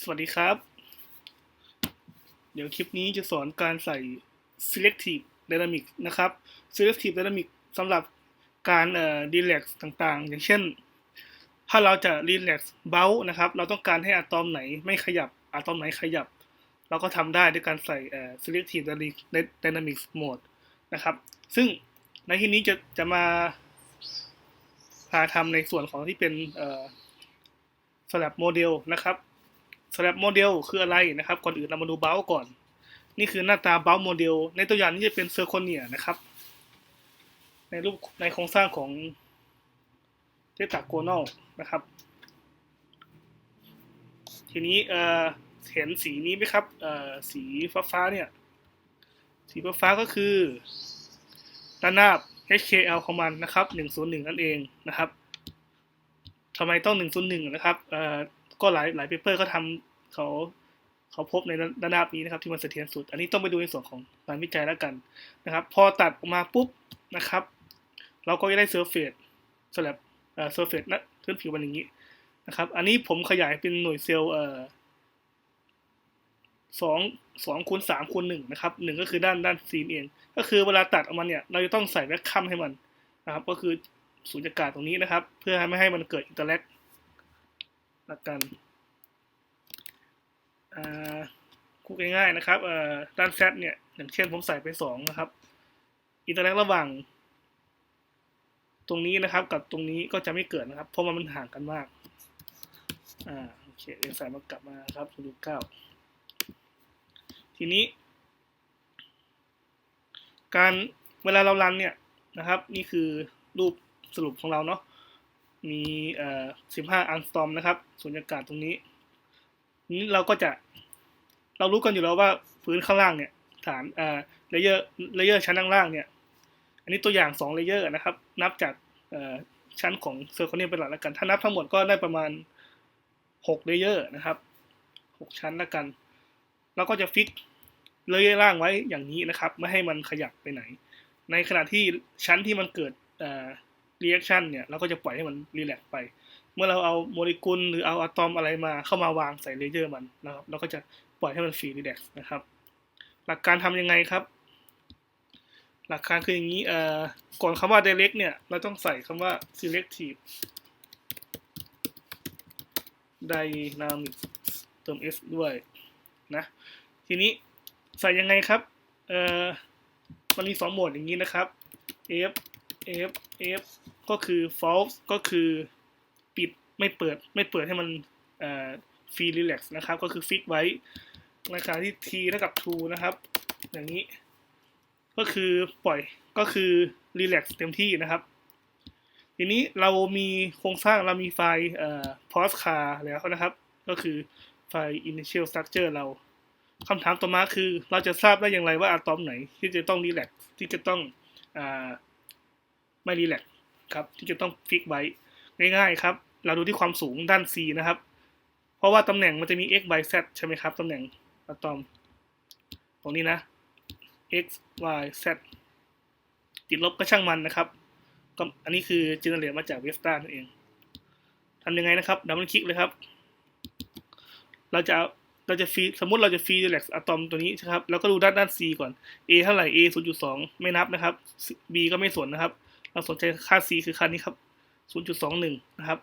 สวัสดีครับ เดี๋ยวคลิปนี้จะสอนการใส่ selective dynamic นะครับ selective dynamic สำหรับการเอ่อ relax ต่างๆ อย่างเช่น ถ้าเราจะ relax เบลนะครับ เราต้องการให้อะตอมไหนไม่ขยับ อะตอมไหนขยับ เราก็ทำได้ด้วยการใส่เอ่อ selective dynamic mode นะครับ ซึ่งในที่นี้จะจะมาพาทำในส่วนของที่เป็นเอ่อ slab model นะครับ slab model คืออะไรนะครับ ก่อนอื่นเรามาดูเบลก่อน นี่คือหน้าตาเบลโมเดล ในตัวอย่างนี้จะเป็นเซอร์โคเนียนะครับ ในรูปในโครงสร้างของเทตาโกนอลนะครับ ทีนี้เอ่อเห็นสีนี้ไหมครับเอ่อสีฟ้าฟ้าเนี่ย สีฟ้าฟ้าก็คือด้านหน้า HKL ของมันนะครับ 101 นั่นเองนะครับทำไมต้อง 101 นะครับเอ่อ ก็หลายหลายเปเปอร์เขาทำเขาเขาพบในด้านหน้านี้นะครับ ที่มันเสถียรสุด อันนี้ต้องไปดูในส่วนของงานวิจัยแล้วกันนะครับ พอตัดออกมาปุ๊บนะครับ เราก็จะได้เซอร์เฟสสลับเอ่อเซอร์เฟสนะพื้นผิวมันอย่างนี้นะครับ อันนี้ผมขยายเป็นหน่วยเซลล์เอ่อสองสองคูณสามคูณหนึ่งนะครับหนึ่งก็คือด้านด้านซีนเองก็คือเวลาตัดออกมาเนี่ย เราจะต้องใส่แว็กคัมให้มันนะครับ ก็คือสูญญากาศตรงนี้นะครับ เพื่อไม่ให้มันเกิดอินเตอร์แลก ละกันคูดง่ายๆนะครับด้านแซดเนี่ยอย่างเช่นผมใส่ไปสองนะครับอินเตอร์แลกระหว่าง ตรงนี้นะครับกับตรงนี้ก็จะไม่เกิดนะครับ เพราะมันมันห่างกันมากอ่าโอเคเดี๋ยวใส่มากลับมาครับดูเก้าทีนี้ การเวลาเรารันเนี่ยนะครับ นี่คือรูปสรุปของเราเนาะ มีเอ่อ15อันสตอมนะครับสุญญากาศตรงนี้นี้เราก็จะเรารู้กันอยู่แล้วว่าพื้นข้างล่างเนี่ยฐานเอ่อเลเยอร์เลเยอร์ชั้นข้างล่างเนี่ย อันนี้ตัวอย่าง2เลเยอร์นะครับ นับจากเอ่อชั้นของเซอร์คอนเนียเป็นหลักแล้วกัน ถ้านับทั้งหมดก็ได้ประมาณ6เลเยอร์นะครับ 6 ชั้นแล้วกันเราก็จะฟิกเลเยอร์ล่างไว้อย่างนี้นะครับ ไม่ให้มันขยับไปไหน ในขณะที่ชั้นที่มันเกิดเอ่อ reaction เนี่ยเราก็จะปล่อยให้มันรีแลกไป เมื่อเราเอาโมเลกุลหรือเอาอะตอมอะไรมาเข้ามาวางใส่เลเยอร์มันนะครับเราก็จะปล่อยให้มันฟรีรีแลกนะครับ หลักการทำยังไงครับ หลักการคืออย่างนี้เอ่อก่อนคำว่า direct เนี่ยเราต้องใส่คำว่า selective dynamic เติม s ด้วยนะทีนี้ใส่ยังไงครับเอ่อมันมีสองโหมดอย่างนี้นะครับ f f f ก็คือ false ก็คือปิดไม่เปิดไม่เปิดให้มันเอ่อ free relax นะครับ ก็คือฟิกไว้ในขณะที่ t เท่ากับ true นะครับ อย่างนี้ ก็คือปล่อยก็คือ relax เต็มที่นะครับ ทีนี้เรามีโครงสร้างเรามีไฟล์เอ่อ post car แล้วนะครับ ก็คือไฟล์ initial structure เราคำถามต่อมาคือเราจะทราบได้อย่างไรว่าอะตอมไหน ที่จะต้อง relax ที่จะต้องอ่าไม่รีแลกซ์ ครับ ที่จะต้องฟิกไว้ง่ายๆครับ เราดูที่ความสูงด้าน C นะครับ เพราะว่าตำแหน่งมันจะมี x y z ใช่ไหมครับตำแหน่งอะตอม ตรงนี้นะ x y z ติดลบก็ช่างมันนะครับก็อันนี้คือจินเนเรตมาจากเวสต้านั่นเองทำยังไงนะครับดับเบิลคลิกเลยครับ เราจะเราจะฟรีสมมติเราจะฟรีรีแลกซ์อะตอมตัวนี้ใช่ครับ แล้วก็ดูด้านด้าน C ก่อน A เท่าไหร่ A 0.2 ไม่นับนะครับ B ก็ไม่สนนะครับ เราสนใจค่า C คือค่านี้ครับ 0.21 นะครับ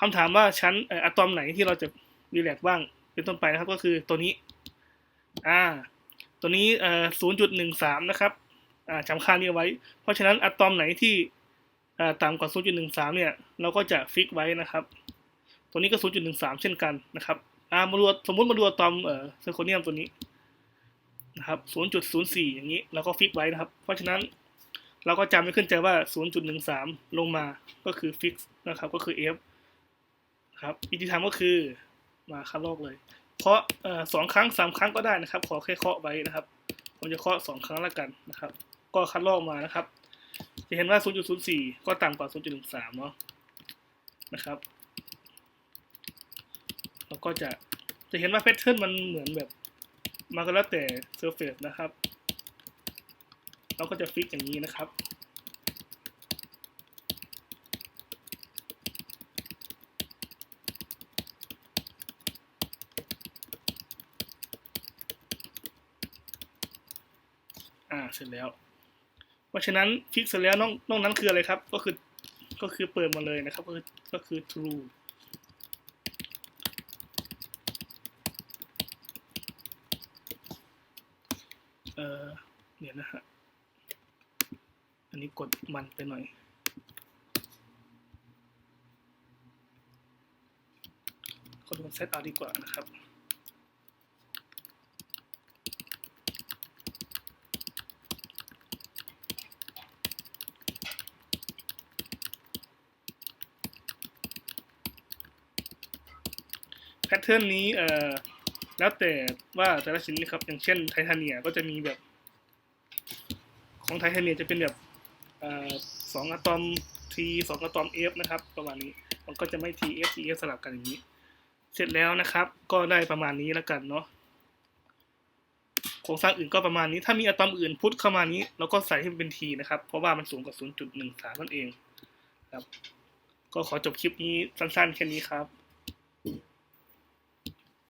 คำถามว่าชั้นอะตอมไหนที่เราจะรีแลกบ้างเป็นต้นไปนะครับ ก็คือตัวนี้ อ่า ตัวนี้เอ่อ0.13 นะครับ อ่าจำค่านี้ไว้ เพราะฉะนั้นอะตอมไหนที่อ่าต่ำกว่า 0.13 เนี่ย เราก็จะฟิกไว้นะครับ ตัวนี้ก็ 0.13 เช่นกันนะครับอ่ามาดูสมมติมาดูอะตอมเอ่อเซอร์โคเนียมตัวนี้นะครับ 0.04 อย่างนี้ เราก็ฟิกไว้นะครับ เพราะฉะนั้น เราก็จำไม่ขึ้นใจว่า 0.13 ลงมาก็คือฟิกนะครับ ก็คือ f ครับวิธีทำก็คือมาคัดลอกเลยเคาะสองครั้งสามครั้งก็ได้นะครับ ขอแค่เคาะไว้นะครับ ผมจะเคาะสองครั้งแล้วกันนะครับ ก็คัดลอกมานะครับ จะเห็นว่า 0.04 ก็ต่ำกว่า 0.13 เนาะนะครับเราก็จะจะเห็นว่าแพทเทิร์นมันเหมือนแบบ มาก็แล้วแต่เซอร์เฟซนะครับ เราก็จะฟิกอย่างนี้นะครับ อ่าเสร็จแล้ว เพราะฉะนั้นฟิกเสร็จแล้วนอกนองนั้นคืออะไรครับ ก็คือก็คือเปิดมาเลยนะครับ ก็คือก็คือ true เอ่อเนี่ยนะฮะ อันนี้กดมันไปหน่อยกดมันเซตเอาดีกว่านะครับ แพทเทิร์นนี้เอ่อแล้วแต่ว่าแต่ละชิ้นนะครับ อย่างเช่นไทเทเนียก็จะมีแบบ ของไทเทเนียจะเป็นแบบ สองอะตอม T สองอะตอม F นะครับ ประมาณนี้ มันก็จะไม่ T F T F สลับกันอย่างนี้ เสร็จแล้วนะครับ ก็ได้ประมาณนี้แล้วกันเนาะ โครงสร้างอื่นก็ประมาณนี้ ถ้ามีอะตอมอื่นพุทเข้ามานี้ เราก็ใส่ให้มันเป็น T นะครับ เพราะว่ามันสูงกว่า 0.13นั่นเอง ครับ ก็ขอจบคลิปนี้สั้นๆแค่นี้ครับ